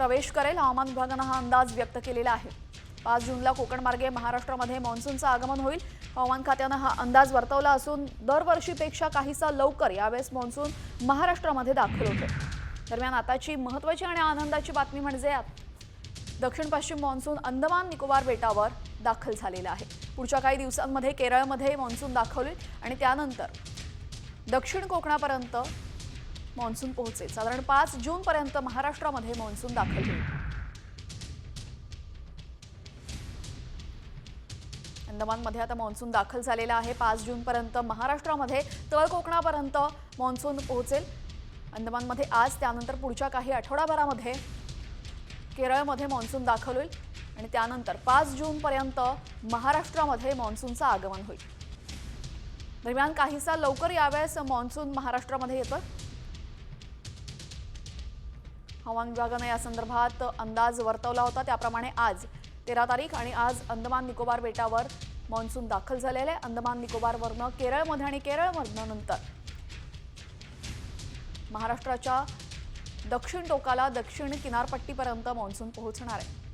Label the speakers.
Speaker 1: प्रवेश करेल. हवामान विभागानं हा अंदाज व्यक्त केलेला आहे. पाच जूनला कोकण मार्गे महाराष्ट्रामध्ये मान्सूनचं आगमन होईल. हवामान खात्यानं हा अंदाज वर्तवला असून दरवर्षीपेक्षा काहीसा लवकर यावेळेस मान्सून महाराष्ट्रामध्ये दाखल होतो. दरम्यान आताची महत्त्वाची आणि आनंदाची बातमी म्हणजे दक्षिण पश्चिम मान्सून अंदमान निकोबार बेटावर दाखल झालेला आहे. पुढच्या काही दिवसांमध्ये केरळमध्ये मान्सून दाखवले आणि त्यानंतर दक्षिण कोकणापर्यंत मान्सून पोहोचेल. साधारण पाच जूनपर्यंत महाराष्ट्रामध्ये मान्सून दाखल होईल. अंदमानमध्ये आता मान्सून दाखल झालेला आहे. पाच जूनपर्यंत महाराष्ट्रामध्ये तळ कोकणापर्यंत मान्सून पोहोचेल. अंदमानमध्ये आज त्यानंतर पुढच्या काही आठवडाभरामध्ये केरळमध्ये मान्सून दाखल होईल आणि त्यानंतर पाच जूनपर्यंत महाराष्ट्रामध्ये मान्सूनचं आगमन होईल. दरम्यान काहीसा लवकर यावेळेस मान्सून महाराष्ट्रामध्ये येतं हवामान विभागानं या संदर्भात अंदाज वर्तवला होता. त्याप्रमाणे आज तेरा तारीख आणि आज अंदमान निकोबार बेटावर मान्सून दाखल झालेलं आहे. अंदमान निकोबारवरनं केरळमध्ये आणि केरळमधनं नंतर. महाराष्ट्राच्या दक्षिण टोकाला दक्षिण किनारपट्टीपर्यंत मान्सून पोहोचणार आहे.